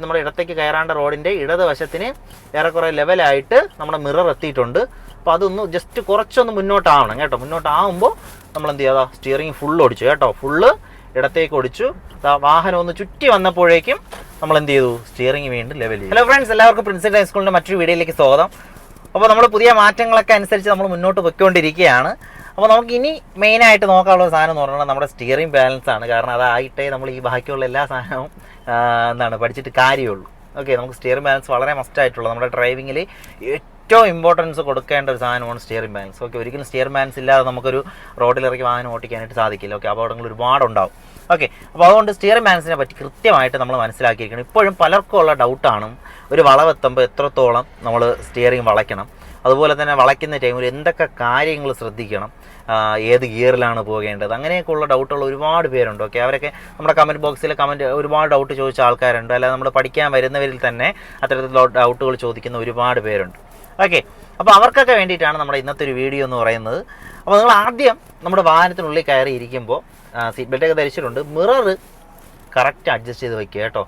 നമ്മുടെ ഇടത്തേക്ക് കയറാണ്ട റോഡിന്റെ ഇടതുവശത്തിന് ഏറെക്കുറെ ലെവലായിട്ട് നമ്മുടെ മിറർ എത്തിയിട്ടുണ്ട്. അപ്പോൾ അതൊന്ന് ജസ്റ്റ് കുറച്ചൊന്ന് മുന്നോട്ടാവണം കേട്ടോ. മുന്നോട്ടാവുമ്പോൾ നമ്മൾ എന്ത് ചെയ്യാതാ സ്റ്റിയറിംഗ് ഫുൾ ഓടിച്ചു കേട്ടോ. ഫുള്ള് ഇടത്തേക്ക് ഓടിച്ചു. വാഹനം ഒന്ന് ചുറ്റി വന്നപ്പോഴേക്കും നമ്മൾ എന്ത് ചെയ്തു? സ്റ്റിയറിംഗ് വീണ്ടും ലെവൽ ചെയ്തു. ഹലോ ഫ്രണ്ട്സ് എല്ലാവർക്കും പ്രിൻസിപ്പൽ ഹൈസ്കൂളിന്റെ മറ്റൊരു വീഡിയോയിലേക്ക് സ്വാഗതം. അപ്പോൾ നമ്മൾ പുതിയ മാറ്റങ്ങളൊക്കെ അനുസരിച്ച് നമ്മൾ മുന്നോട്ട് പൊയ്ക്കൊണ്ടിരിക്കുകയാണ്. അപ്പോൾ നമുക്ക് ഇനി മെയിനായിട്ട് നോക്കാനുള്ള സാധനം എന്ന് പറഞ്ഞാൽ നമ്മുടെ സ്റ്റിയറിംഗ് ബാലൻസ് ആണ്. കാരണം അതായിട്ടേ നമ്മൾ ഈ ബാക്കിയുള്ള എല്ലാ സാധനവും എന്താണ് പഠിച്ചിട്ട് കാര്യമുള്ളൂ. ഓക്കെ നമുക്ക് സ്റ്റിയറിംഗ് ബാലൻസ് വളരെ മസ്റ്റ് ആയിട്ടുള്ള നമ്മുടെ ഡ്രൈവിങ്ങിൽ ഏറ്റവും ഇമ്പോർട്ടൻസ് കൊടുക്കേണ്ട ഒരു സാധനമാണ് സ്റ്റിയറിംഗ് ബാലൻസ് ഓക്കെ ഒരിക്കലും സ്റ്റിയറിംഗ് ബാലൻസ് ഇല്ലാതെ നമുക്കൊരു റോഡിലിറക്കി വാഹനം ഓടിക്കാനായിട്ട് സാധിക്കില്ല. ഓക്കെ അപകടങ്ങൾ ഒരുപാട് ഉണ്ടാവും ഓക്കെ അപ്പോൾ അതുകൊണ്ട് സ്റ്റിയറിംഗ് ബാലൻസിനെ പറ്റി കൃത്യമായിട്ട് നമ്മൾ മനസ്സിലാക്കിയിരിക്കണം. ഇപ്പോഴും പലർക്കും ഉള്ള ഡൗട്ടാണ് ഒരു വളവെത്തുമ്പോൾ എത്രത്തോളം നമ്മൾ സ്റ്റിയറിംഗ് വളയ്ക്കണം. അതുപോലെ തന്നെ വളയ്ക്കുന്ന ടൈമിൽ എന്തൊക്കെ കാര്യങ്ങൾ ശ്രദ്ധിക്കണം. ഏത് ഗിയറിലാണ് പോകേണ്ടത്? അങ്ങനെയൊക്കെയുള്ള ഡൗട്ടുള്ള ഒരുപാട് പേരുണ്ട് ഓക്കെ അവരൊക്കെ നമ്മുടെ കമന്റ് ബോക്സിൽ കമന്റ് ഒരുപാട് ഡൗട്ട് ചോദിച്ച ആൾക്കാരുണ്ട്. അല്ലാതെ നമ്മൾ പഠിക്കാൻ വരുന്നവരിൽ തന്നെ അത്തരത്തിലുള്ള ഡൗട്ടുകൾ ചോദിക്കുന്ന ഒരുപാട് പേരുണ്ട്. ഓക്കെ അപ്പോൾ അവർക്കൊക്കെ വേണ്ടിയിട്ടാണ് നമ്മുടെ ഇന്നത്തെ ഒരു വീഡിയോ എന്ന് പറയുന്നത്. അപ്പോൾ നിങ്ങൾ ആദ്യം നമ്മുടെ വാഹനത്തിനുള്ളിൽ കയറി ഇരിക്കുമ്പോൾ സീറ്റ് ബെൽറ്റൊക്കെ ധരിച്ചിട്ടുണ്ട്. മിറർ കറക്റ്റ് അഡ്ജസ്റ്റ് ചെയ്ത് വെക്കുക കേട്ടോ.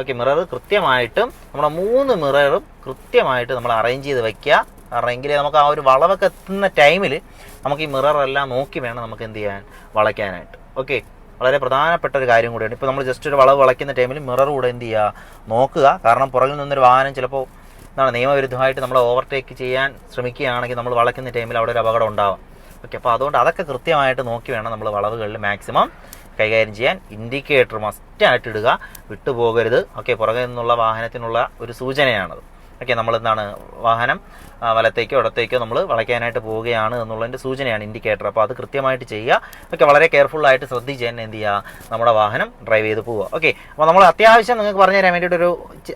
ഓക്കെ മിറർ കൃത്യമായിട്ടും നമ്മുടെ മൂന്ന് മിററും കൃത്യമായിട്ട് നമ്മൾ അറേഞ്ച് ചെയ്ത് വെക്കുക. കാരണം നമുക്ക് ആ ഒരു വളവൊക്കെ എത്തുന്ന ടൈമിൽ നമുക്ക് ഈ മിററെല്ലാം നോക്കി വേണം നമുക്ക് എന്ത് ചെയ്യാൻ വളയ്ക്കാനായിട്ട്. ഓക്കെ വളരെ പ്രധാനപ്പെട്ട ഒരു കാര്യം കൂടിയാണ്. ഇപ്പോൾ നമ്മൾ ജസ്റ്റ് ഒരു വളവ് വളയ്ക്കുന്ന ടൈമിൽ മിറർ കൂടെ എന്ത് ചെയ്യുക നോക്കുക. കാരണം പുറകിൽ നിന്നൊരു വാഹനം ചിലപ്പോൾ എന്താണ് നിയമവിരുദ്ധമായിട്ട് നമ്മൾ ഓവർടേക്ക് ചെയ്യാൻ ശ്രമിക്കുകയാണെങ്കിൽ നമ്മൾ വളയ്ക്കുന്ന ടൈമിൽ അവിടെ ഒരു അപകടം ഉണ്ടാവാം. ഓക്കെ അപ്പോൾ അതുകൊണ്ട് അതൊക്കെ കൃത്യമായിട്ട് നോക്കി വേണം നമ്മൾ വളവുകളിൽ മാക്സിമം കൈകാര്യം ചെയ്യാൻ. ഇൻഡിക്കേറ്റർ മസ്റ്റായിട്ട് ഇടുക. വിട്ടുപോകരുത്. ഓക്കെ പുറകെ നിന്നുള്ള വാഹനത്തിനുള്ള ഒരു സൂചനയാണത്. ഓക്കെ നമ്മൾ എന്താണ് വാഹനം വലത്തേക്കോ ഇടത്തേക്കോ നമ്മൾ വളയ്ക്കാനായിട്ട് പോവുകയാണ് എന്നുള്ളതിന്റെ സൂചനയാണ് ഇൻഡിക്കേറ്റർ അപ്പോൾ അത് കൃത്യമായിട്ട് ചെയ്യുക. ഓക്കെ വളരെ കെയർഫുള്ളായിട്ട് ശ്രദ്ധിച്ച് തന്നെ എന്ത് ചെയ്യുക നമ്മുടെ വാഹനം ഡ്രൈവ് ചെയ്ത് പോവുക. ഓക്കെ അപ്പോൾ നമ്മൾ അത്യാവശ്യം നിങ്ങൾക്ക് പറഞ്ഞു തരാൻ വേണ്ടിയിട്ട് ഒരു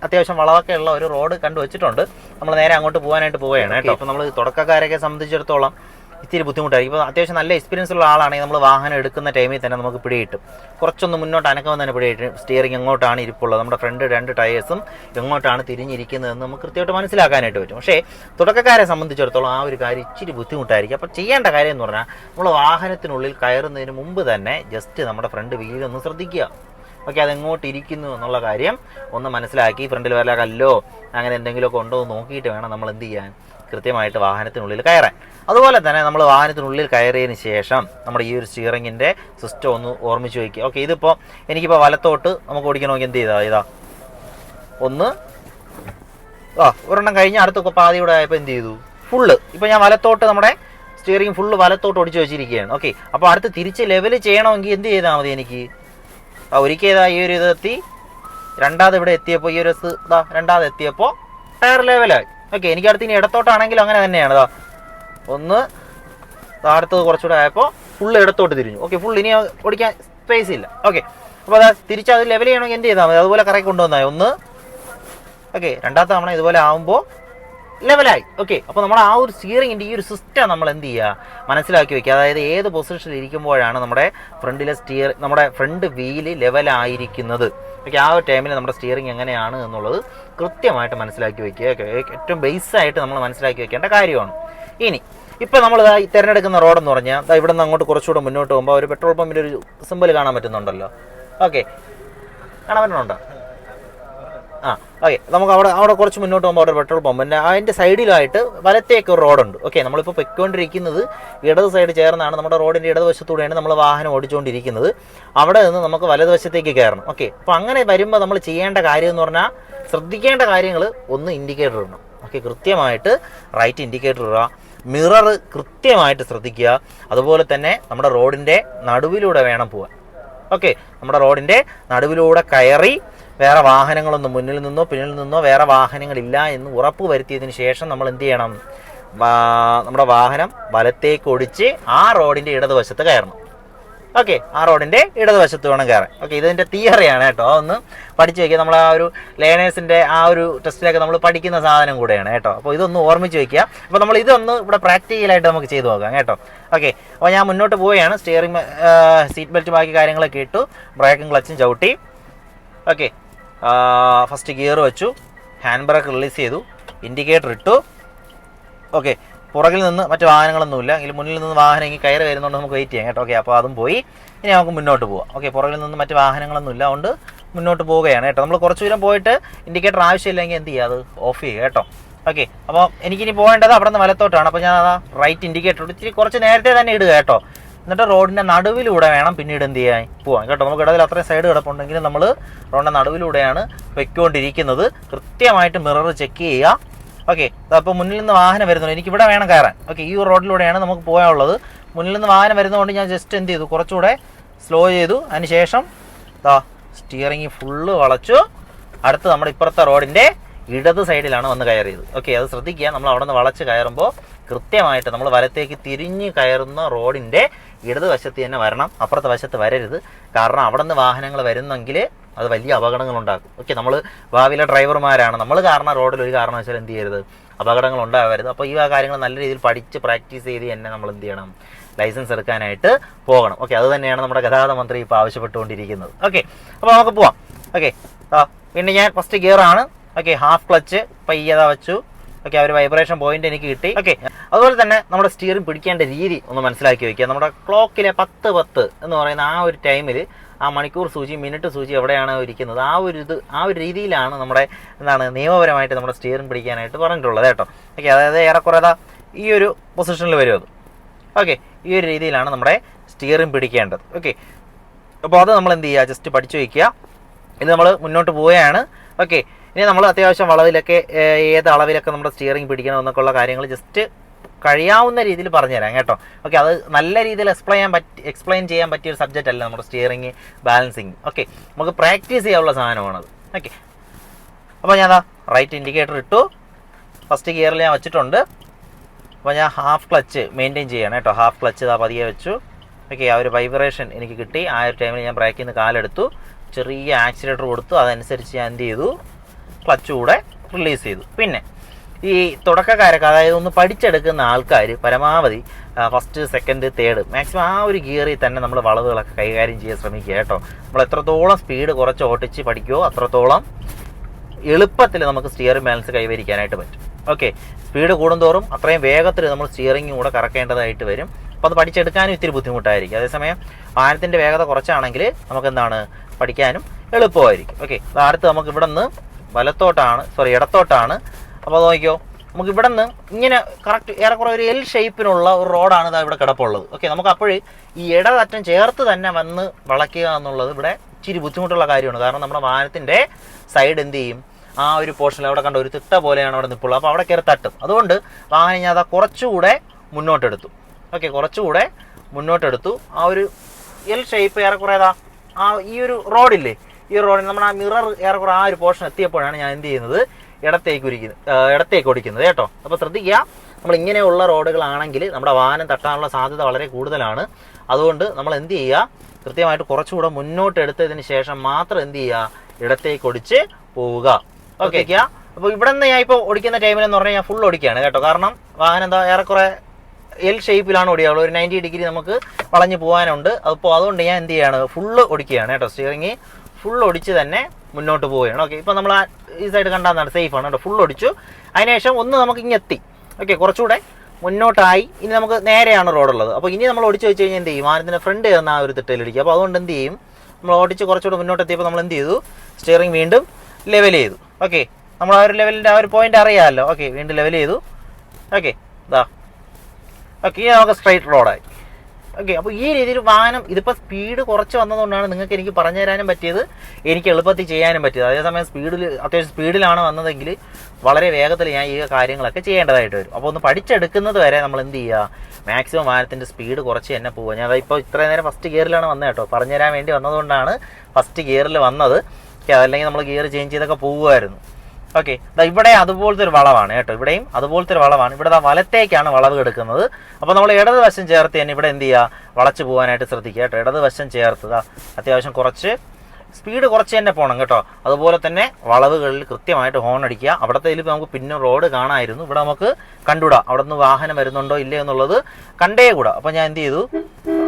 അത്യാവശ്യം വളവൊക്കെ ഉള്ള ഒരു റോഡ് കണ്ടുവച്ചിട്ടുണ്ട്. നമ്മൾ നേരെ അങ്ങോട്ട് പോകാനായിട്ട് പോവുകയാണ് കേട്ടോ. അപ്പോൾ നമ്മൾ തുടക്കക്കാരെയൊക്കെ സംബന്ധിച്ചിടത്തോളം ഇത്തിരി ബുദ്ധിമുട്ടായിരിക്കും. ഇപ്പോൾ അത്യാവശ്യം നല്ല എക്സ്പീരിയൻസ് ഉള്ള ആളാണെങ്കിൽ നമ്മൾ വാഹനം എടുക്കുന്ന ടൈമിൽ തന്നെ നമുക്ക് പിടികിട്ടും കുറച്ചൊന്ന് മുന്നോട്ട് അനക്കം തന്നെ പിടികിട്ടും സ്റ്റിയറിംഗ് എങ്ങോട്ടാണ് ഇരിപ്പുള്ളത്? നമ്മുടെ ഫ്രണ്ട് രണ്ട് ടയേഴ്സും എങ്ങോട്ടാണ് തിരിഞ്ഞിരിക്കുന്നതെന്ന് നമുക്ക് കൃത്യമായിട്ട് മനസ്സിലാക്കാനായിട്ട് പറ്റും. പക്ഷേ തുടക്കക്കാരെ സംബന്ധിച്ചിടത്തോളം ആ ഒരു കാര്യം ഇച്ചിരി ബുദ്ധിമുട്ടായിരിക്കും. അപ്പോൾ ചെയ്യേണ്ട കാര്യം എന്ന് പറഞ്ഞാൽ നമ്മൾ വാഹനത്തിനുള്ളിൽ കയറുന്നതിന് മുമ്പ് തന്നെ ജസ്റ്റ് നമ്മുടെ ഫ്രണ്ട് വീലൊന്ന് ശ്രദ്ധിക്കുക. ഓക്കെ അതെങ്ങോട്ട് ഇരിക്കുന്നു എന്നുള്ള കാര്യം ഒന്ന് മനസ്സിലാക്കി ഫ്രണ്ടിൽ വല്ല കല്ലോ അങ്ങനെ എന്തെങ്കിലുമൊക്കെ ഉണ്ടോ എന്ന് നോക്കിയിട്ട് വേണം നമ്മൾ എന്ത് ചെയ്യാൻ. കൃത്യമായിട്ട് വാഹനത്തിനുള്ളിൽ കയറാൻ. അതുപോലെ തന്നെ നമ്മൾ വാഹനത്തിനുള്ളിൽ കയറിയതിന് ശേഷം നമ്മുടെ ഈ ഒരു സ്റ്റിയറിങ്ങിന്റെ സിസ്റ്റം ഒന്ന് ഓർമ്മിച്ച് വയ്ക്കുക ഓക്കെ ഇതിപ്പോൾ എനിക്കിപ്പോൾ വലത്തോട്ട് നമുക്ക് ഓടിക്കണമെങ്കിൽ എന്ത് ചെയ്താൽ ഇതാ. ഒന്ന് ആ ഒരെണ്ണം കഴിഞ്ഞ് അടുത്തൊക്കെ പാതിയുടെ ആയപ്പോൾ എന്ത് ചെയ്തു? ഫുള്ള് ഇപ്പോൾ ഞാൻ വലത്തോട്ട് നമ്മുടെ സ്റ്റിയറിംഗ് ഫുള്ള് വലത്തോട്ട് ഓടിച്ച് വെച്ചിരിക്കുകയാണ്. ഓക്കെ അപ്പോൾ അടുത്ത് തിരിച്ച് ലെവൽ ചെയ്യണമെങ്കിൽ എന്ത് ചെയ്താൽ മതി എനിക്ക്? ആ ഒരിക്കൽ ഈ ഒരു ഇത് എത്തി രണ്ടാമത് ഇവിടെ എത്തിയപ്പോൾ ഈ ഒരു ഇതാ രണ്ടാമത് എത്തിയപ്പോൾ ടയർ ലെവലായി ഓക്കെ എനിക്ക് അടുത്ത് ഇനി ഇടത്തോട്ടാണെങ്കിലും അങ്ങനെ തന്നെയാണ് ഇതാ ഒന്ന് ദാ അടുത്തത് കുറച്ചുകൂടെ ആയപ്പോൾ ഫുള്ള് ഇടത്തോട്ട് തിരിഞ്ഞു. ഓക്കെ ഫുൾ ഇനി ഓടിക്കാൻ സ്പേസ് ഇല്ല. ഓക്കെ അപ്പോൾ അതാ തിരിച്ച് അത് ലെവൽ ചെയ്യണമെങ്കിൽ എന്ത് ചെയ്താൽ മതി? അതുപോലെ കറക്കി കൊണ്ടുവന്നായി ഒന്ന് ഓക്കെ രണ്ടാമത്തെ തവണ ഇതുപോലെ ആകുമ്പോൾ ലെവലായി. ഓക്കെ അപ്പോൾ നമ്മൾ ആ ഒരു സ്റ്റിയറിങ്ങിന്റെ ഈ ഒരു സിസ്റ്റം നമ്മൾ എന്ത് ചെയ്യുക മനസ്സിലാക്കി വെക്കുക. അതായത് ഏത് പൊസിഷനിൽ ഇരിക്കുമ്പോഴാണ് നമ്മുടെ ഫ്രണ്ടിലെ സ്റ്റിയർ നമ്മുടെ ഫ്രണ്ട് വീൽ ലെവലായിരിക്കുന്നത്. ഓക്കെ ആ ഒരു ടൈമിൽ നമ്മുടെ സ്റ്റിയറിംഗ് എങ്ങനെയാണ് എന്നുള്ളത് കൃത്യമായിട്ട് മനസ്സിലാക്കി വെക്കുക. ഏറ്റവും ബേസായിട്ട് നമ്മൾ മനസ്സിലാക്കി വെക്കേണ്ട കാര്യമാണ്. ഇനി ഇപ്പോൾ നമ്മൾ ഈ തിരഞ്ഞെടുക്കുന്ന റോഡെന്ന് പറഞ്ഞാൽ ഇവിടെ നിന്ന് അങ്ങോട്ട് കുറച്ചുകൂടെ മുന്നോട്ട് പോകുമ്പോൾ ഒരു പെട്രോൾ പമ്പിന്റെ ഒരു സിമ്പിൾ കാണാൻ പറ്റുന്നുണ്ടല്ലോ. ഓക്കെ കാണാൻ പറ്റുന്നുണ്ടോ? ആ ഓക്കെ നമുക്ക് അവിടെ അവിടെ കുറച്ച് മുന്നോട്ട് പോകുമ്പോൾ അവിടെ പെട്രോൾ പമ്പിന്റെ അതിന്റെ സൈഡിലായിട്ട് വലത്തേക്ക് ഒരു റോഡുണ്ട്. ഓക്കെ നമ്മളിപ്പോൾ പൊയ്ക്കൊണ്ടിരിക്കുന്നത് ഇടത് സൈഡ് ചേർന്നാണ് നമ്മുടെ റോഡിന്റെ ഇടതുവശത്തൂടെയാണ് നമ്മൾ വാഹനം ഓടിച്ചുകൊണ്ടിരിക്കുന്നത് അവിടെ നിന്ന് നമുക്ക് വലതുവശത്തേക്ക് കയറണം. ഓക്കെ അപ്പോൾ അങ്ങനെ വരുമ്പോൾ നമ്മൾ ചെയ്യേണ്ട കാര്യം എന്ന് പറഞ്ഞാൽ ശ്രദ്ധിക്കേണ്ട കാര്യങ്ങൾ ഒന്ന് ഇൻഡിക്കേറ്റർ ഇടണം. ഓക്കെ കൃത്യമായിട്ട് റൈറ്റ് ഇൻഡിക്കേറ്റർ ഇടുക. മിറർ കൃത്യമായിട്ട് ശ്രദ്ധിക്കുക. അതുപോലെ തന്നെ നമ്മുടെ റോഡിന്റെ നടുവിലൂടെ വേണം പോകാൻ ഓക്കെ നമ്മുടെ റോഡിന്റെ നടുവിലൂടെ കയറി വേറെ വാഹനങ്ങളൊന്നും മുന്നിൽ നിന്നോ പിന്നിൽ നിന്നോ വേറെ വാഹനങ്ങളില്ല എന്ന് ഉറപ്പ് വരുത്തിയതിന് ശേഷം നമ്മൾ എന്ത് ചെയ്യണം? നമ്മുടെ വാഹനം വലത്തേക്ക് ഒടിച്ച് ആ റോഡിന്റെ ഇടതുവശത്ത് കയറണം. ഓക്കെ ആ റോഡിന്റെ ഇടതുവശത്ത് വേണം കയറാൻ. ഓക്കെ ഇതിന്റെ തിയറിയാണ് കേട്ടോ. അതൊന്ന് പഠിച്ചു വയ്ക്കുക നമ്മൾ ആ ഒരു ലേണേഴ്സിന്റെ ആ ഒരു ടെസ്റ്റിലൊക്കെ നമ്മൾ പഠിക്കുന്ന സാധനം കൂടെയാണ് കേട്ടോ. അപ്പോൾ ഇതൊന്ന് ഓർമ്മിച്ച് വയ്ക്കുക അപ്പോൾ നമ്മൾ ഇതൊന്ന് ഇവിടെ പ്രാക്ടിക്കലായിട്ട് നമുക്ക് ചെയ്തു നോക്കാം കേട്ടോ. ഓക്കെ അപ്പോൾ ഞാൻ മുന്നോട്ട് പോവുകയാണ്. സ്റ്റിയറിംഗ് സീറ്റ് ബെൽറ്റ് ബാക്കി കാര്യങ്ങളൊക്കെ ഇട്ടു. ബ്രേക്കും ക്ലച്ചും ചവിട്ടി. ഓക്കെ ഫസ്റ്റ് ഗിയർ വെച്ചു. ഹാൻഡ് ബ്രേക്ക് റിലീസ് ചെയ്തു. ഇൻഡിക്കേറ്റർ ഇട്ടു. ഓക്കെ പുറകിൽ നിന്ന് മറ്റു വാഹനങ്ങളൊന്നുമില്ല. എങ്കിൽ മുന്നിൽ നിന്ന് വാഹനം ഇങ്ങനെ കയറി വരുന്നതുകൊണ്ട് നമുക്ക് വെയിറ്റ് ചെയ്യാം കേട്ടോ. ഓക്കെ അപ്പോൾ അതും പോയി. ഇനി നമുക്ക് മുന്നോട്ട് പോവാം. ഓക്കെ പുറകിൽ നിന്ന് മറ്റു വാഹനങ്ങളൊന്നുമില്ല. അതുകൊണ്ട് മുന്നോട്ട് പോവുകയാണ് കേട്ടോ. നമ്മൾ കുറച്ച് ദൂരം പോയിട്ട് ഇൻഡിക്കേറ്റർ ആവശ്യമില്ലെങ്കിൽ എന്ത് ചെയ്യുക അത് ഓഫ് ചെയ്യുക കേട്ടോ. ഓക്കെ അപ്പോൾ എനിക്കിനി പോകേണ്ടത് അവിടെ നിന്ന് വലത്തോട്ടാണ്. അപ്പോൾ ഞാൻ അതാ റൈറ്റ് ഇൻഡിക്കേറ്റർ ഇച്ചിരി കുറച്ച് നേരത്തെ തന്നെ ഇടുക കേട്ടോ. എന്നിട്ട് റോഡിന്റെ നടുവിലൂടെ വേണം പിന്നീട് എന്ത് ചെയ്യാൻ പോകാൻ കേട്ടോ നമുക്ക് ഇടയിൽ അത്രയും സൈഡ് കിടപ്പുണ്ടെങ്കിൽ നമ്മൾ റോഡിന്റെ നടുവിലൂടെയാണ് വെക്കൊണ്ടിരിക്കുന്നത്. കൃത്യമായിട്ട് മിറർ ചെക്ക് ചെയ്യുക. ഓക്കെ അപ്പോൾ മുന്നിൽ നിന്ന് വാഹനം വരുന്നുണ്ട്. എനിക്ക് ഇവിടെ വേണം കയറാൻ. ഓക്കെ ഈ റോഡിലൂടെയാണ് നമുക്ക് പോകാനുള്ളത്. മുന്നിൽ നിന്ന് വാഹനം വരുന്നതുകൊണ്ട് ഞാൻ ജസ്റ്റ് എന്ത് ചെയ്തു? കുറച്ചുകൂടെ സ്ലോ ചെയ്തു. അതിന് ശേഷം ദാ സ്റ്റിയറിംഗ് ഫുള്ള് വളച്ചു. അടുത്ത് നമ്മുടെ ഇപ്പുറത്തെ റോഡിന്റെ ഇടത് സൈഡിലാണ് വന്ന് കയറിയത്. ഓക്കെ അത് ശ്രദ്ധിക്കുക. നമ്മൾ അവിടെ നിന്ന് വളച്ച് കയറുമ്പോൾ കൃത്യമായിട്ട് നമ്മൾ വലത്തേക്ക് തിരിഞ്ഞ് കയറുന്ന റോഡിന്റെ ഇടത് വശത്ത് തന്നെ വരണം. അപ്പുറത്തെ വശത്ത് വരരുത്. കാരണം അവിടെ നിന്ന് വാഹനങ്ങൾ വരുന്നെങ്കിൽ അത് വലിയ അപകടങ്ങൾ ഉണ്ടാക്കും. ഓക്കെ നമ്മൾ ഭാവിയിലെ ഡ്രൈവർമാരാണ്. നമ്മൾ കാരണം റോഡിൽ ഒരു കാരണവശാലും എന്ത് ചെയ്യരുത്? അപകടങ്ങൾ ഉണ്ടാവരുത്. അപ്പോൾ ഈ കാര്യങ്ങൾ നല്ല രീതിയിൽ പഠിച്ച് പ്രാക്ടീസ് ചെയ്ത് തന്നെ നമ്മൾ എന്ത് ചെയ്യണം? ലൈസൻസ് എടുക്കാനായിട്ട് പോകണം. ഓക്കെ അത് തന്നെയാണ് നമ്മുടെ ഗതാഗത മന്ത്രി ഇപ്പോൾ ആവശ്യപ്പെട്ടുകൊണ്ടിരിക്കുന്നത്. ഓക്കെ അപ്പോൾ നമുക്ക് പോവാം. ഓക്കെ പിന്നെ ഞാൻ ഫസ്റ്റ് ഗിയർ ആണ്. ഓക്കെ ഹാഫ് ക്ലച്ച് പയ്യതാ വെച്ചു. ഓക്കെ ഒരു വൈബ്രേഷൻ പോയിന്റ് എനിക്ക് കിട്ടി. ഓക്കെ അതുപോലെ തന്നെ നമ്മുടെ സ്റ്റിയറിംഗ് പിടിക്കേണ്ട രീതി ഒന്ന് മനസ്സിലാക്കി വെക്കുക. നമ്മുടെ ക്ലോക്കിലെ പത്ത് പത്ത് എന്ന് പറയുന്ന ആ ഒരു ടൈമിൽ ആ മണിക്കൂർ സൂചി മിനിറ്റ് സൂചി എവിടെയാണ് ഇരിക്കുന്നത്? ആ ഒരു ഇത് ആ ഒരു രീതിയിലാണ് നമ്മുടെ എന്താണ് നിയമപരമായിട്ട് നമ്മുടെ സ്റ്റിയറിംഗ് പിടിക്കാനായിട്ട് പറഞ്ഞിട്ടുള്ളത് കേട്ടോ. ഓക്കെ അതായത് ഏറെക്കുറെ ഈ ഒരു പൊസിഷനിൽ വരും അത്. ഓക്കെ ഈ ഒരു രീതിയിലാണ് നമ്മുടെ സ്റ്റിയറിംഗ് പിടിക്കേണ്ടത്. ഓക്കെ അപ്പോൾ അത് നമ്മൾ എന്ത് ചെയ്യുക? ജസ്റ്റ് പഠിച്ചു വയ്ക്കുക ഇത് നമ്മൾ മുന്നോട്ട് പോവുകയാണ്. ഓക്കെ ഇനി നമ്മൾ അത്യാവശ്യം വളവിലൊക്കെ ഏത് അളവിലൊക്കെ നമ്മുടെ സ്റ്റിയറിംഗ് പിടിക്കണം എന്നൊക്കെ ഉള്ള കാര്യങ്ങൾ ജസ്റ്റ് കഴിയാവുന്ന രീതിയിൽ പറഞ്ഞുതരാം കേട്ടോ. ഓക്കെ അത് നല്ല രീതിയിൽ എക്സ്പ്ലെയിൻ ചെയ്യാൻ പറ്റി എക്സ്പ്ലെയിൻ ചെയ്യാൻ പറ്റിയ ഒരു സബ്ജക്റ്റ് അല്ല നമ്മുടെ സ്റ്റിയറിംഗ് ബാലൻസിങ് ഓക്കെ നമുക്ക് പ്രാക്ടീസ് ചെയ്യാനുള്ള സാധനമാണത് ഓക്കെ അപ്പോൾ ഞാൻ റൈറ്റ് ഇൻഡിക്കേറ്റർ ഇട്ടു. ഫസ്റ്റ് ഗിയറിൽ ഞാൻ വെച്ചിട്ടുണ്ട്. അപ്പോൾ ഞാൻ ഹാഫ് ക്ലച്ച് മെയിന്റെയിൻ ചെയ്യണം കേട്ടോ. ഹാഫ് ക്ലച്ച് ഇതാ പതിയെ വെച്ചു. ഓക്കെ ആ ഒരു വൈബ്രേഷൻ എനിക്ക് കിട്ടി. ആ ഒരു ടൈമിൽ ഞാൻ ബ്രേക്കിൽ നിന്ന് കാലെടുത്തു. ചെറിയ ആക്സിലേറ്റർ കൊടുത്തു. അതനുസരിച്ച് ഞാൻ എന്ത് ചെയ്തു? ക്ലച്ച് കൂടെ റിലീസ് ചെയ്തു. പിന്നെ ഈ തുടക്കക്കാരൊക്കെ അതായത് ഒന്ന് പഠിച്ചെടുക്കുന്ന ആൾക്കാർ പരമാവധി ഫസ്റ്റ് സെക്കൻഡ് തേർഡ് മാക്സിമം ആ ഒരു ഗിയറിൽ തന്നെ നമ്മൾ വളവുകളൊക്കെ കൈകാര്യം ചെയ്യാൻ ശ്രമിക്കുക കേട്ടോ. നമ്മൾ എത്രത്തോളം സ്പീഡ് കുറച്ച് ഓട്ടിച്ച് പഠിക്കുമോ അത്രത്തോളം എളുപ്പത്തിൽ നമുക്ക് സ്റ്റിയറിംഗ് ബാലൻസ് കൈവരിക്കാനായിട്ട് പറ്റും. ഓക്കെ സ്പീഡ് കൂടുന്തോറും അത്രയും വേഗത്തിൽ നമ്മൾ സ്റ്റിയറിംഗ് കൂടെ കറക്കേണ്ടതായിട്ട് വരും. അപ്പോൾ അത് പഠിച്ചെടുക്കാനും ഇത്തിരി ബുദ്ധിമുട്ടായിരിക്കും. അതേസമയം വാഹനത്തിന്റെ വേഗത കുറച്ചാണെങ്കിൽ നമുക്ക് എന്താണ് പഠിക്കാനും എളുപ്പമായിരിക്കും. ഓക്കെ അടുത്ത് നമുക്ക് ഇവിടെ നിന്ന് വലത്തോട്ടാണ് സോറി ഇടത്തോട്ടാണ്. അപ്പോൾ അത് നോക്കിയോ നമുക്ക് ഇവിടെ നിന്ന് ഇങ്ങനെ കറക്റ്റ് ഏറെക്കുറെ ഒരു എൽ ഷേപ്പിനുള്ള ഒരു റോഡാണ് ഇതാ ഇവിടെ കിടപ്പുള്ളത്. ഓക്കെ നമുക്ക് അപ്പോൾ ഈ ഇടതറ്റം ചേർത്ത് തന്നെ വന്ന് വളയ്ക്കുക എന്നുള്ളത് ഇവിടെ ഇച്ചിരി ബുദ്ധിമുട്ടുള്ള കാര്യമാണ്. കാരണം നമ്മുടെ വാഹനത്തിന്റെ സൈഡ് എന്ത് ചെയ്യും? ആ ഒരു പോർഷനിൽ അവിടെ കണ്ട ഒരു തിട്ട പോലെയാണ് അവിടെ നിൽപ്പുള്ളത് അപ്പോൾ അവിടെ കയറി തട്ടും. അതുകൊണ്ട് വാഹനം ഞാൻ അതാ കുറച്ചുകൂടെ മുന്നോട്ടെടുത്തു. ഓക്കെ കുറച്ചുകൂടെ മുന്നോട്ടെടുത്തു. ആ ഒരു എൽ ഷേപ്പ് ഏറെക്കുറെ ഏതാ ആ ഈ ഒരു റോഡില്ലേ ഈ റോഡിൽ നമ്മൾ ആ മിറർ ഏറെക്കുറെ ആ ഒരു പോർഷൻ എത്തിയപ്പോഴാണ് ഞാൻ എന്ത് ചെയ്യുന്നത്? ഇടത്തേക്ക് ഉരിക്കുന്നത് ഇടത്തേക്ക് ഓടിക്കുന്നത് കേട്ടോ. അപ്പോൾ ശ്രദ്ധിക്കുക നമ്മൾ ഇങ്ങനെയുള്ള റോഡുകളാണെങ്കിൽ നമ്മുടെ വാഹനം തട്ടാനുള്ള സാധ്യത വളരെ കൂടുതലാണ്. അതുകൊണ്ട് നമ്മൾ എന്ത് ചെയ്യുക കൃത്യമായിട്ട് കുറച്ചുകൂടെ മുന്നോട്ട് എടുത്തതിന് ശേഷം മാത്രം എന്ത് ചെയ്യുക ഇടത്തേക്ക് ഒടിച്ച് പോവുക. ഓക്കെ അപ്പോൾ ഇവിടെ നിന്ന് ഞാൻ ഇപ്പോൾ ഓടിക്കുന്ന ടൈമിൽ എന്ന് പറഞ്ഞാൽ ഞാൻ ഫുൾ ഓടിക്കുകയാണ് കേട്ടോ. കാരണം വാഹനം എന്താ ഏറെക്കുറെ എൽ ഷേപ്പിലാണ് ഓടിയുള്ളത് ഒരു നയന്റി ഡിഗ്രി നമുക്ക് വളഞ്ഞു പോകാനുണ്ട്. അപ്പോൾ അതുകൊണ്ട് ഞാൻ എന്ത് ചെയ്യാണ് ഫുള്ള് ഓടിക്കുകയാണ് കേട്ടോ. സ്റ്റിയറിങ് ഫുൾ ഒടിച്ച് തന്നെ മുന്നോട്ട് പോവുകയാണ്. ഓക്കെ ഇപ്പോൾ നമ്മൾ ആ ഈ സൈഡ് കണ്ടാൽ സേഫ് ആണ് കേട്ടോ. ഫുൾ ഒടിച്ചു. അതിനുശേഷം ഒന്ന് നമുക്ക് ഇങ്ങെത്തി ഓക്കെ കുറച്ചുകൂടെ മുന്നോട്ടായി. ഇനി നമുക്ക് നേരെയാണ് റോഡുള്ളത് അപ്പോൾ ഇനി നമ്മൾ ഒടിച്ച് വെച്ച് കഴിഞ്ഞാൽ എന്ത് ചെയ്യും? വാഹനത്തിന്റെ ഫ്രണ്ട് കയറുന്ന ആ ഒരു തിട്ടയിലിടിക്കും അപ്പോൾ അതുകൊണ്ട് എന്ത് ചെയ്യും? നമ്മൾ ഓടിച്ച് കുറച്ചുകൂടെ മുന്നോട്ട് എത്തിയപ്പോൾ നമ്മൾ എന്ത് ചെയ്തു? സ്റ്റിയറിംഗ് വീണ്ടും ലെവൽ ചെയ്തു. ഓക്കെ നമ്മൾ ആ ഒരു ലെവലിന്റെ ആ ഒരു പോയിന്റ് അറിയാമല്ലോ. ഓക്കെ വീണ്ടും ലെവൽ ചെയ്തു. ഓക്കെ ഇതാ ഓക്കെ ഇനി നമുക്ക് സ്ട്രൈറ്റ് റോഡായി ഓക്കെ അപ്പോൾ ഈ രീതിയിൽ വാഹനം ഇതിപ്പോൾ സ്പീഡ് കുറച്ച് വന്നതുകൊണ്ടാണ് നിങ്ങൾക്ക് എനിക്ക് പറഞ്ഞു തരാനും പറ്റിയത് എനിക്ക് എളുപ്പത്തിൽ ചെയ്യാനും പറ്റിയത്. അതേസമയം സ്പീഡിൽ അത്യാവശ്യം സ്പീഡിലാണ് വന്നതെങ്കിൽ വളരെ വേഗത്തിൽ ഞാൻ ഈ കാര്യങ്ങളൊക്കെ ചെയ്യേണ്ടതായിട്ട് വരും. അപ്പോൾ ഒന്ന് പഠിച്ചെടുക്കുന്നത് വരെ നമ്മൾ എന്ത് ചെയ്യുക? മാക്സിമം വാഹനത്തിന്റെ സ്പീഡ് കുറച്ച് തന്നെ പോവുക. ഞാൻ ഇപ്പോൾ ഇത്രയും നേരം ഫസ്റ്റ് ഗിയറിലാണ് വന്നത് കേട്ടോ. പറഞ്ഞു തരാൻ വേണ്ടി വന്നതുകൊണ്ടാണ് ഫസ്റ്റ് ഗിയറിൽ വന്നത്. അല്ലെങ്കിൽ നമ്മൾ ഗിയർ ചേഞ്ച് ചെയ്തൊക്കെ പോവുമായിരുന്നു. ഓക്കെ ഇവിടെ അതുപോലത്തെ ഒരു വളവാണ് കേട്ടോ. ഇവിടെയും അതുപോലത്തെ ഒരു വളവാണ്. ഇവിടെ വലത്തേക്കാണ് വളവ് എടുക്കുന്നത്. അപ്പോൾ നമ്മൾ ഇടത് വശം ചേർത്ത് തന്നെ ഇവിടെ എന്ത് ചെയ്യുക വളച്ച് പോകാനായിട്ട് ശ്രദ്ധിക്കുക കേട്ടോ. ഇടതുവശം ചേർത്ത് ദാ അത്യാവശ്യം കുറച്ച് സ്പീഡ് കുറച്ച് തന്നെ പോകണം കേട്ടോ. അതുപോലെ തന്നെ വളവുകളിൽ കൃത്യമായിട്ട് ഹോൺ അടിക്കുക. അവിടത്തെ നമുക്ക് പിന്നെ റോഡ് കാണാമായിരുന്നു ഇവിടെ നമുക്ക് കണ്ടുവിടാം അവിടെ നിന്ന് വാഹനം വരുന്നുണ്ടോ ഇല്ലേ എന്നുള്ളത് കണ്ടേ കൂടാ. അപ്പോൾ ഞാൻ എന്ത് ചെയ്തു?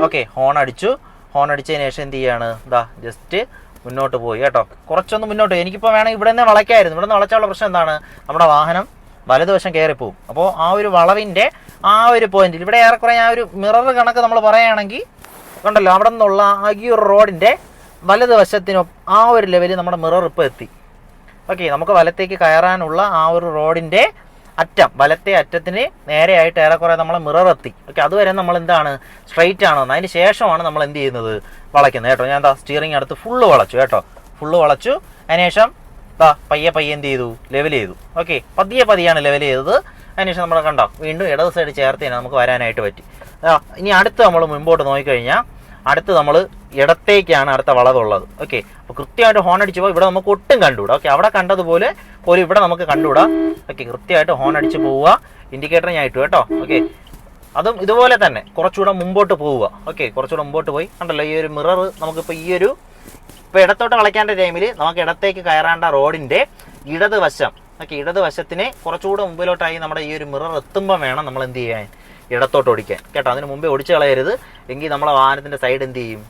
ഓക്കെ ഹോൺ അടിച്ചു. ഹോൺ അടിച്ചതിന് ശേഷം എന്ത് ചെയ്യാണ്? ഇതാ ജസ്റ്റ് മുന്നോട്ട് പോയി കേട്ടോ. കുറച്ചൊന്ന് മുന്നോട്ട് എനിക്കിപ്പോൾ വേണമെങ്കിൽ ഇവിടെ നിന്ന് വളയ്ക്കായിരുന്നു. ഇവിടെ നിന്ന് വളച്ചാലുള്ള പ്രശ്നം എന്താണ്? നമ്മുടെ വാഹനം വലതുവശം കയറിപ്പോവും. അപ്പോൾ ആ ഒരു വളവിന്റെ ആ ഒരു പോയിന്റിൽ ഇവിടെ ഏറെക്കുറെ ആ ഒരു മിറർ കണക്ക് നമ്മൾ പറയുകയാണെങ്കിൽ കണ്ടല്ലോ അവിടെ നിന്നുള്ള ആ ഒരു റോഡിന്റെ വലതുവശത്തിനൊ ആ ഒരു ലെവലിൽ നമ്മുടെ മിറർ ഇപ്പോൾ എത്തി. ഓക്കെ നമുക്ക് വലത്തേക്ക് കയറാനുള്ള ആ ഒരു റോഡിന്റെ അറ്റം വലത്തെ അറ്റത്തിന് നേരെയായിട്ട് ഏറെക്കുറെ നമ്മൾ മിറർ എത്തി. ഓക്കെ അതുവരെ നമ്മൾ എന്താണ്? സ്ട്രൈറ്റ് ആണോ അതിന് ശേഷമാണ് നമ്മൾ എന്ത് ചെയ്യുന്നത്? വളയ്ക്കുന്നത് കേട്ടോ. ഞാൻ സ്റ്റിയറിംഗ് അടുത്ത് ഫുള്ള് വളച്ചു കേട്ടോ. ഫുള്ള് വളച്ചു. അതിനുശേഷം ദാ പയ്യെ പയ്യെ എന്ത് ചെയ്തു? ലെവൽ ചെയ്തു. ഓക്കെ പതിയെ പതിയാണ് ലെവൽ ചെയ്തത്. അതിനുശേഷം നമ്മൾ കണ്ടോ വീണ്ടും ഇടത് സൈഡ് ചേർത്ത് തന്നെ നമുക്ക് വരാനായിട്ട് പറ്റി. ഇനി അടുത്ത് നമ്മൾ മുമ്പോട്ട് നോക്കിക്കഴിഞ്ഞാൽ അടുത്ത് നമ്മൾ ഇടത്തേക്കാണ് അടുത്ത വളവുള്ളത്. ഓക്കെ അപ്പോൾ കൃത്യമായിട്ട് ഹോൺ അടിച്ചു പോയി ഇവിടെ നമുക്ക് ഒട്ടും കണ്ടുകൂടാ. ഓക്കെ അവിടെ കണ്ടതുപോലെ പോലും ഇവിടെ നമുക്ക് കണ്ടുകൂടാ. ഓക്കെ കൃത്യമായിട്ട് ഹോൺ അടിച്ച് പോവുക. ഇൻഡിക്കേറ്റർ ഞാൻ ഇട്ടു കേട്ടോ. ഓക്കെ അതും ഇതുപോലെ തന്നെ. കുറച്ചുകൂടെ മുമ്പോട്ട് പോവുക. ഓക്കെ കുറച്ചുകൂടെ മുമ്പോട്ട് പോയി. കണ്ടല്ലോ ഈ ഒരു മിറർ നമുക്കിപ്പോൾ ഈ ഒരു ഇപ്പോൾ ഇടത്തോട്ട് കളയ്ക്കേണ്ട ടൈമിൽ നമുക്ക് ഇടത്തേക്ക് കയറേണ്ട റോഡിന്റെ ഇടത് വശം. ഓക്കെ ഇടത് വശത്തിന് കുറച്ചുകൂടെ മുമ്പിലോട്ടായി നമ്മുടെ ഈ ഒരു മിറർ എത്തുമ്പോൾ വേണം നമ്മൾ എന്ത് ചെയ്യാൻ? ഇടത്തോട്ട് ഓടിക്കാൻ. കേട്ടോ. അതിന് മുമ്പേ ഓടിച്ച് കളയരുത്. എങ്കിൽ നമ്മളെ വാഹനത്തിന്റെ സൈഡ് എന്ത് ചെയ്യും?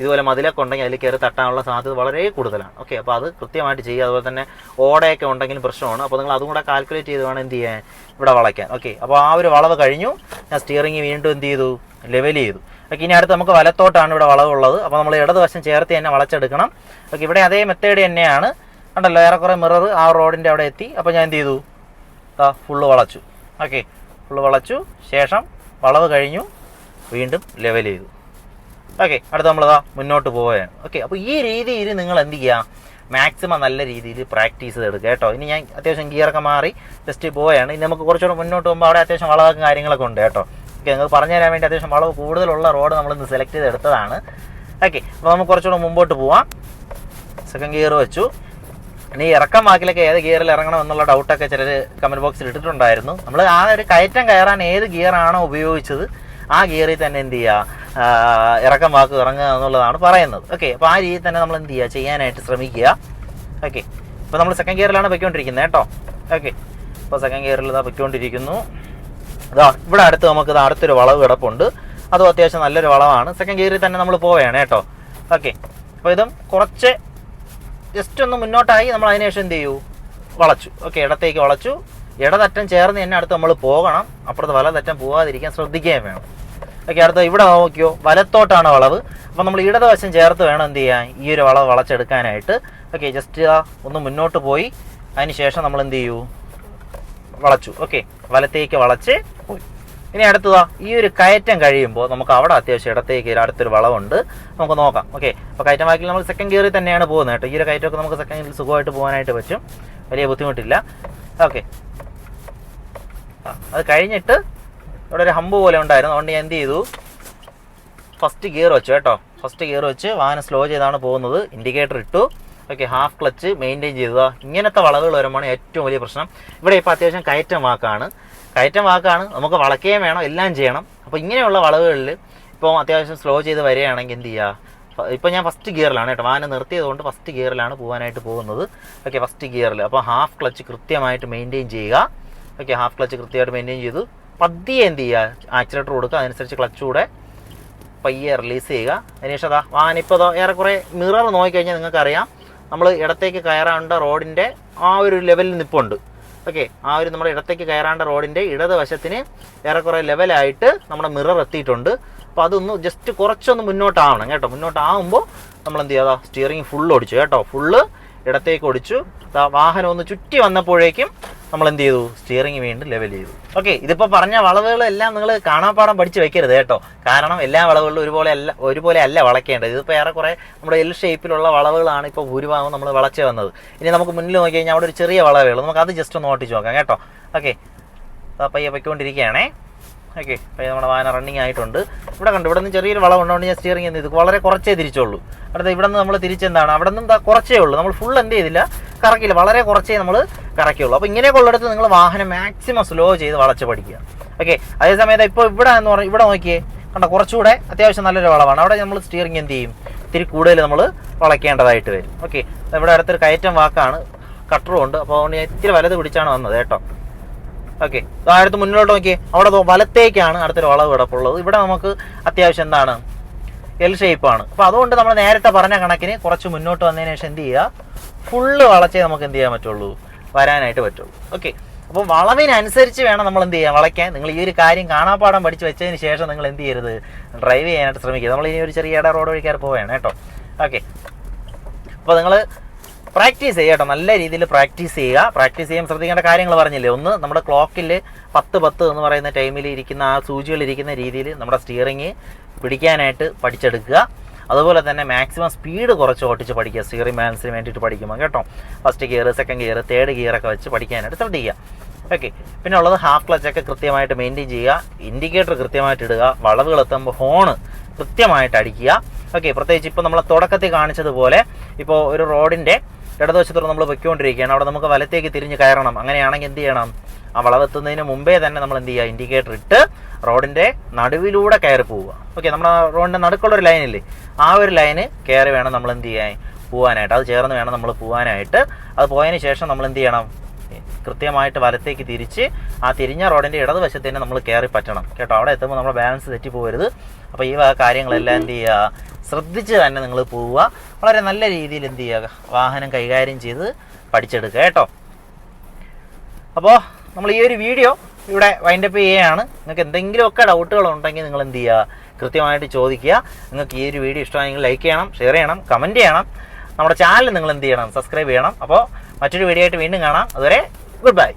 ഇതുപോലെ മതിലൊക്കെ ഉണ്ടെങ്കിൽ അതിൽ കയറി തട്ടാനുള്ള സാധ്യത വളരെ കൂടുതലാണ്. ഓക്കെ അപ്പോൾ അത് കൃത്യമായിട്ട് ചെയ്യുക. അതുപോലെ തന്നെ ഓടയൊക്കെ ഉണ്ടെങ്കിലും പ്രശ്നമാണ്. അപ്പോൾ നിങ്ങൾ അതും കൂടെ കാൽക്കുലേറ്റ് ചെയ്ത് വേണം എന്ത് ചെയ്യാൻ ഇവിടെ വളയ്ക്കാൻ. ഓക്കെ അപ്പോൾ ആ ഒരു വളവ് കഴിഞ്ഞു. ഞാൻ സ്റ്റിയറിംഗ് വീണ്ടും എന്ത് ചെയ്തു? ലെവൽ ചെയ്തു. ഓക്കെ ഇനി അടുത്ത് നമുക്ക് വലത്തോട്ടാണ് ഇവിടെ വളവുള്ളത്. അപ്പോൾ നമ്മൾ ഇടതുവശം ചേർത്ത് തന്നെ വളച്ചെടുക്കണം. ഓക്കെ ഇവിടെ അതേ മെത്തേഡ് തന്നെയാണ്. കണ്ടല്ലോ ഏറെക്കുറെ മിറർ ആ റോഡിന്റെ അവിടെ എത്തി. അപ്പോൾ ഞാൻ എന്ത് ചെയ്തു? ആ ഫുള്ള് വളച്ചു. ഓക്കെ ഫുള്ള് വളച്ചു. ശേഷം വളവ് കഴിഞ്ഞു. വീണ്ടും ലെവൽ ചെയ്തു. ഓക്കെ അടുത്ത നമ്മളതാ മുന്നോട്ട് പോവുകയാണ്. ഓക്കെ അപ്പോൾ ഈ രീതിയിൽ നിങ്ങൾ എന്ത് ചെയ്യുക മാക്സിമം നല്ല രീതിയിൽ പ്രാക്ടീസ് ചെയ്തെടുക്കുക കേട്ടോ. ഇനി ഞാൻ അത്യാവശ്യം ഗിയറൊക്കെ മാറി ജസ്റ്റ് പോവുകയാണ്. ഇനി നമുക്ക് കുറച്ചുകൂടെ മുന്നോട്ട് പോകുമ്പോൾ അവിടെ അത്യാവശ്യം വളവും കാര്യങ്ങളൊക്കെ ഉണ്ട് കേട്ടോ. ഓക്കെ നിങ്ങൾ പറഞ്ഞു തരാൻ വേണ്ടി അത്യാവശ്യം വളവ് കൂടുതലുള്ള റോഡ് നമ്മൾ ഇന്ന് സെലക്ട് ചെയ്തെടുത്തതാണ് ഓക്കെ അപ്പോൾ നമുക്ക് കുറച്ചുകൂടെ മുമ്പോട്ട് പോവാം. സെക്കൻഡ് ഗിയർ വെച്ചു. ഇനി ഇറക്കം വാക്കിലൊക്കെ ഏത് ഗിയറിൽ ഇറങ്ങണം എന്നുള്ള ഡൗട്ടൊക്കെ ചിലർ കമന്റ് ബോക്സിൽ ഇട്ടിട്ടുണ്ടായിരുന്നു. നമ്മൾ ആ ഒരു കയറ്റം കയറാൻ ഏത് ഗിയറാണോ ഉപയോഗിച്ചത് ആ ഗിയറിൽ തന്നെ എന്ത് ചെയ്യുക ഇറക്കം വാക്ക് ഇറങ്ങുക എന്നുള്ളതാണ് പറയുന്നത്. ഓക്കെ അപ്പോൾ ആ രീതിയിൽ തന്നെ നമ്മൾ എന്ത് ചെയ്യുക ചെയ്യാനായിട്ട് ശ്രമിക്കുക. ഓക്കെ ഇപ്പോൾ നമ്മൾ സെക്കൻഡ് ഗിയറിലാണ് പൊയ്ക്കൊണ്ടിരിക്കുന്നത് കേട്ടോ. ഓക്കെ ഇപ്പോൾ സെക്കൻഡ് ഗിയറിൽ ഇതാ പൊയ്ക്കൊണ്ടിരിക്കുന്നു. ഇതാ ഇവിടെ അടുത്ത് നമുക്ക് ഇത് അടുത്തൊരു വളവ് കിടപ്പുണ്ട്. അതും അത്യാവശ്യം നല്ലൊരു വളവാണ്. സെക്കൻഡ് ഗിയറിൽ തന്നെ നമ്മൾ പോവുകയാണ് കേട്ടോ. ഓക്കെ അപ്പോൾ ഇതും കുറച്ച് ജസ്റ്റ് ഒന്ന് മുന്നോട്ടായി നമ്മൾ അതിനുശേഷം എന്ത് ചെയ്യൂ വളച്ചു. ഓക്കെ ഇടത്തേക്ക് വളച്ചു. ഇടതറ്റം ചേർന്ന് തന്നെ അടുത്ത് നമ്മൾ പോകണം. അപ്പുറത്ത് വലതറ്റം പോകാതിരിക്കാൻ ശ്രദ്ധിക്കുകയും വേണം. ഓക്കെ അടുത്ത ഇവിടെ നോക്കിയോ വലത്തോട്ടാണ് വളവ്. അപ്പം നമ്മൾ ഇടതുവശം ചേർത്ത് വേണം എന്ത് ചെയ്യാൻ ഈ ഒരു വളവ് വളച്ചെടുക്കാനായിട്ട്. ഓക്കെ ജസ്റ്റ് ആ ഒന്ന് മുന്നോട്ട് പോയി. അതിന് ശേഷം നമ്മൾ എന്ത് ചെയ്യൂ? വളച്ചു. ഓക്കെ വലത്തേക്ക് വളച്ച് പോയി. ഇനി അടുത്തതാ ഈ ഒരു കയറ്റം കഴിയുമ്പോൾ നമുക്ക് അവിടെ അത്യാവശ്യം ഇടത്തേക്ക് അടുത്തൊരു വളവുണ്ട്. നമുക്ക് നോക്കാം. ഓക്കെ അപ്പോൾ കയറ്റം വാക്കിൽ നമ്മൾ സെക്കൻഡ് ഗിയറിൽ തന്നെയാണ് പോകുന്നത് കേട്ടോ. ഈ ഒരു കയറ്റമൊക്കെ നമുക്ക് സെക്കൻഡ് ഗിയറിൽ സുഖമായിട്ട് പോകാനായിട്ട് പറ്റും. വലിയ ബുദ്ധിമുട്ടില്ല. ഓക്കെ. അത് കഴിഞ്ഞിട്ട് ഇവിടെ ഒരു ഹമ്പ് പോലെ ഉണ്ടായിരുന്നു. അതുകൊണ്ട് ഞാൻ എന്ത് ചെയ്തു? ഫസ്റ്റ് ഗിയർ വെച്ചു കേട്ടോ. ഫസ്റ്റ് ഗിയർ വെച്ച് വാഹനം സ്ലോ ചെയ്താണ് പോകുന്നത്. ഇൻഡിക്കേറ്റർ ഇട്ടു. ഓക്കെ ഹാഫ് ക്ലച്ച് മെയിന്റെയിൻ ചെയ്തത്. ഇങ്ങനത്തെ വളവുകൾ വരുമ്പോഴാണ് ഏറ്റവും വലിയ പ്രശ്നം. ഇവിടെ ഇപ്പോൾ അത്യാവശ്യം കയറ്റം വാക്കാണ്. കയറ്റം വാക്കാണ്. നമുക്ക് വളക്കുകയും വേണം എല്ലാം ചെയ്യണം. അപ്പോൾ ഇങ്ങനെയുള്ള വളവുകളിൽ ഇപ്പോൾ അത്യാവശ്യം സ്ലോ ചെയ്ത് വരികയാണെങ്കിൽ എന്ത് ചെയ്യുക ഇപ്പോൾ ഞാൻ ഫസ്റ്റ് ഗിയറിലാണ് കേട്ടോ. വാഹനം നിർത്തിയതുകൊണ്ട് ഫസ്റ്റ് ഗിയറിലാണ് പോകാനായിട്ട് പോകുന്നത്. ഓക്കെ ഫസ്റ്റ് ഗിയറിൽ അപ്പോൾ ഹാഫ് ക്ലച്ച് കൃത്യമായിട്ട് മെയിന്റെയിൻ ചെയ്യുക. ഓക്കെ ഹാഫ് ക്ലച്ച് കൃത്യമായിട്ട് മെയിന്റെയിൻ ചെയ്തു. പതിയെ എന്ത് ചെയ്യുക? ആക്സിലേറ്റർ കൊടുക്കുക. അതനുസരിച്ച് ക്ലച്ച് കൂടെ പയ്യെ റിലീസ് ചെയ്യുക. അതിനുശേഷം അതാ വാനിപ്പോൾ അതോ ഏറെക്കുറെ മിറർ നോക്കിക്കഴിഞ്ഞാൽ നിങ്ങൾക്കറിയാം. നമ്മൾ ഇടത്തേക്ക് കയറാണ്ട റോഡിന്റെ ആ ഒരു ലെവലിൽ നിപ്പുണ്ട്. ഓക്കെ ആ ഒരു നമ്മുടെ ഇടത്തേക്ക് കയറാണ്ട റോഡിന്റെ ഇടത് വശത്തിന് ഏറെക്കുറെ ലെവലായിട്ട് നമ്മുടെ മിറർ എത്തിയിട്ടുണ്ട്. അപ്പോൾ അതൊന്ന് ജസ്റ്റ് കുറച്ചൊന്ന് മുന്നോട്ടാവണം കേട്ടോ. മുന്നോട്ടാവുമ്പോൾ നമ്മൾ എന്ത് ചെയ്യുക? സ്റ്റിയറിംഗ് ഫുള്ള് ഓടിച്ചു കേട്ടോ. ഫുള്ള് ഇടത്തേക്ക് ഓടിച്ചു. വാഹനം ഒന്ന് ചുറ്റി വന്നപ്പോഴേക്കും നമ്മൾ എന്ത് ചെയ്തു സ്റ്റിയറിംഗ് വീണ്ടും ലെവൽ ചെയ്തു. ഓക്കെ ഇതിപ്പോൾ പറഞ്ഞ വളവുകളെല്ലാം നിങ്ങൾ കാണാപ്പാടം പഠിച്ച് വെക്കരുത് കേട്ടോ. കാരണം എല്ലാ വളവുകളിലും ഒരുപോലെ അല്ല ഒരുപോലെ അല്ല വളയ്ക്കേണ്ടത് ഇതിപ്പോൾ ഏറെക്കുറെ നമ്മുടെ എൽ ഷേപ്പിലുള്ള വളവുകളാണ് ഇപ്പോൾ ഭൂരിഭാഗം നമ്മൾ വളച്ച് വന്നത്. ഇനി നമുക്ക് മുന്നിൽ നോക്കി കഴിഞ്ഞാൽ അവിടെ ഒരു ചെറിയ വളവേ ഉള്ളൂ. നമുക്ക് അത് ജസ്റ്റ് ഒന്ന് ഓട്ടിച്ച് നോക്കാം കേട്ടോ. ഓക്കെ പയ്യെ പൊയ്ക്കൊണ്ടിരിക്കുകയാണേ. ഓക്കെ അപ്പോൾ നമ്മുടെ വാഹനം റണ്ണിങ് ആയിട്ടുണ്ട്. ഇവിടെ കണ്ടു ഇവിടെ നിന്ന് ചെറിയൊരു വളവ് ഉണ്ടോണ്ട് ഞാൻ സ്റ്റിയറിംഗ് എന്ത് ചെയ്തു വളരെ കുറച്ചേ തിരിച്ചുള്ളൂ. അടുത്ത ഇവിടെ നിന്ന് നമ്മൾ തിരിച്ചെന്താണ്? അവിടെ നിന്ന് കുറച്ചേ ഉള്ളൂ. നമ്മൾ ഫുൾ എന്ത് ചെയ്തില്ല കറക്കില്ല വളരെ കുറച്ചേ നമ്മൾ കറക്കിയുള്ളൂ. അപ്പോൾ ഇങ്ങനെയൊക്കെ ഉള്ളിടത്ത് നിങ്ങൾ വാഹനം മാക്സിമം സ്ലോ ചെയ്ത് വളച്ച് പഠിക്കുക. ഓക്കെ അതേസമയത്ത് ഇപ്പോൾ ഇവിടെ എന്ന് പറഞ്ഞാൽ ഇവിടെ നോക്കിയേ കണ്ട കുറച്ചുകൂടെ അത്യാവശ്യം നല്ലൊരു വളവാണ്. അവിടെ നമ്മൾ സ്റ്റിയറിംഗ് എന്ത് ചെയ്യും? ഇത്തിരി കൂടുതൽ നമ്മൾ വളയ്ക്കേണ്ടതായിട്ട് വരും. ഓക്കെ ഇവിടെ അടുത്തൊരു കയറ്റം വാക്കാണ്. കട്ടറും ഉണ്ട്. അപ്പോൾ അതുകൊണ്ട് ഇത്തിരി വലത് പിടിച്ചാണ് വന്നത് കേട്ടോ. ഓക്കെ അടുത്ത് മുന്നോട്ട് നോക്കിയേ. അവിടെ വലത്തേക്കാണ് അടുത്തൊരു വളവ് കിടപ്പുള്ളത്. ഇവിടെ നമുക്ക് അത്യാവശ്യം എന്താണ്? എൽ ആണ്. അപ്പോൾ അതുകൊണ്ട് നമ്മൾ നേരത്തെ പറഞ്ഞ കണക്കിന് കുറച്ച് മുന്നോട്ട് വന്നതിന് ശേഷം എന്ത് ചെയ്യുക? ഫുള്ള് വളച്ചേ നമുക്ക് എന്ത് ചെയ്യാൻ പറ്റുള്ളൂ? വരാനായിട്ട് പറ്റുള്ളൂ. ഓക്കെ അപ്പോൾ വളവിനനുസരിച്ച് വേണം നമ്മൾ എന്ത് ചെയ്യാം വളയ്ക്കാൻ. നിങ്ങൾ ഈ ഒരു കാര്യം കാണാപ്പാടം പഠിച്ച് വെച്ചതിന് ശേഷം നിങ്ങൾ എന്ത് ചെയ്യരുത്? ഡ്രൈവ് ചെയ്യാനായിട്ട് ശ്രമിക്കുക. നമ്മൾ ഇനി ഒരു ചെറിയ ഇട റോഡ് വഴിക്കാർ പോവുകയാണ് കേട്ടോ. ഓക്കെ അപ്പോൾ നിങ്ങൾ പ്രാക്ടീസ് ചെയ്യുക കേട്ടോ. നല്ല രീതിയിൽ പ്രാക്ടീസ് ചെയ്യുക. പ്രാക്ടീസ് ചെയ്യാൻ ശ്രദ്ധിക്കേണ്ട കാര്യങ്ങൾ പറഞ്ഞില്ലേ? ഒന്ന് നമ്മുടെ ക്ലോക്കിൽ പത്ത് പത്ത് എന്ന് പറയുന്ന ടൈമിൽ ഇരിക്കുന്ന ആ സൂചികൾ ഇരിക്കുന്ന രീതിയിൽ നമ്മുടെ സ്റ്റിയറിങ് പിടിക്കാനായിട്ട് പഠിച്ചെടുക്കുക. അതുപോലെ തന്നെ മാക്സിമം സ്പീഡ് കുറച്ച് ഓട്ടിച്ച് പഠിക്കുക. സ്റ്റിയറിംഗ് ബാലൻസിന് വേണ്ടിയിട്ട് പഠിക്കുമ്പോൾ കേട്ടോ. First gear second gear third ഗിയറൊക്കെ വെച്ച് പഠിക്കാനായിട്ട് ശ്രദ്ധിക്കുക ഓക്കെ പിന്നെ ഉള്ളത് ഹാഫ് ക്ലച്ചൊക്കെ കൃത്യമായിട്ട് മെയിന്റെയിൻ ചെയ്യുക. ഇൻഡിക്കേറ്റർ കൃത്യമായിട്ട് ഇടുക. വളവുകൾ എത്തുമ്പോൾ ഹോണ് കൃത്യമായിട്ട് അടിക്കുക. ഓക്കെ പ്രത്യേകിച്ച് ഇപ്പോൾ നമ്മൾ തുടക്കത്തിൽ കാണിച്ചതുപോലെ ഇപ്പോൾ ഒരു റോഡിന്റെ ഇടതുവശത്തോട് നമ്മൾ പൊയ്ക്കൊണ്ടിരിക്കുകയാണ് അവിടെ നമുക്ക് വലത്തേക്ക് തിരിഞ്ഞ് കയറണം. അങ്ങനെയാണെങ്കിൽ എന്ത് ചെയ്യണം? ആ വളവെത്തുന്നതിന് മുമ്പേ തന്നെ നമ്മൾ എന്ത് ചെയ്യുക? ഇൻഡിക്കേറ്റർ ഇട്ട് റോഡിന്റെ നടുവിലൂടെ കയറി പോവുക. ഓക്കെ നമ്മുടെ റോഡിന്റെ നടുക്കുള്ള ഒരു ലൈനില്ലേ ആ ഒരു ലൈന് കയറി വേണം നമ്മൾ എന്ത് ചെയ്യാൻ? പോകാനായിട്ട് അത് ചേർന്ന് വേണം നമ്മൾ പോകാനായിട്ട് അത് പോയതിന് ശേഷം നമ്മൾ എന്ത് ചെയ്യണം? കൃത്യമായിട്ട് വലത്തേക്ക് തിരിച്ച് ആ തിരിഞ്ഞ റോഡിന്റെ ഇടതുവശത്ത് തന്നെ നമ്മൾ കയറി പറ്റണം. കേട്ടോ അവിടെ എത്തുമ്പോൾ നമ്മൾ ബാലൻസ് തെറ്റി പോകരുത്. അപ്പോൾ ഈ കാര്യങ്ങളെല്ലാം എന്ത് ചെയ്യുക? ശ്രദ്ധിച്ച് തന്നെ നിങ്ങൾ പോവുക. വളരെ നല്ല രീതിയിൽ എന്ത് ചെയ്യുക? വാഹനം കൈകാര്യം ചെയ്ത് പഠിച്ചെടുക്കുക കേട്ടോ. അപ്പോൾ നമ്മൾ ഈ ഒരു വീഡിയോ ഇവിടെ വൈൻഡപ്പ് ചെയ്യുകയാണ്. നിങ്ങൾക്ക് എന്തെങ്കിലുമൊക്കെ ഡൗട്ടുകൾ ഉണ്ടെങ്കിൽ നിങ്ങൾ എന്ത് ചെയ്യുക? കൃത്യമായിട്ട് ചോദിക്കുക. നിങ്ങൾക്ക് ഈ ഒരു വീഡിയോ ഇഷ്ടമായെങ്കിൽ ലൈക്ക് ചെയ്യണം ഷെയർ ചെയ്യണം കമന്റ് ചെയ്യണം. നമ്മുടെ ചാനൽ നിങ്ങൾ എന്ത് ചെയ്യണം? സബ്സ്ക്രൈബ് ചെയ്യണം. അപ്പോൾ മറ്റൊരു വീഡിയോ ആയിട്ട് വീണ്ടും കാണാം. അതുവരെ Goodbye.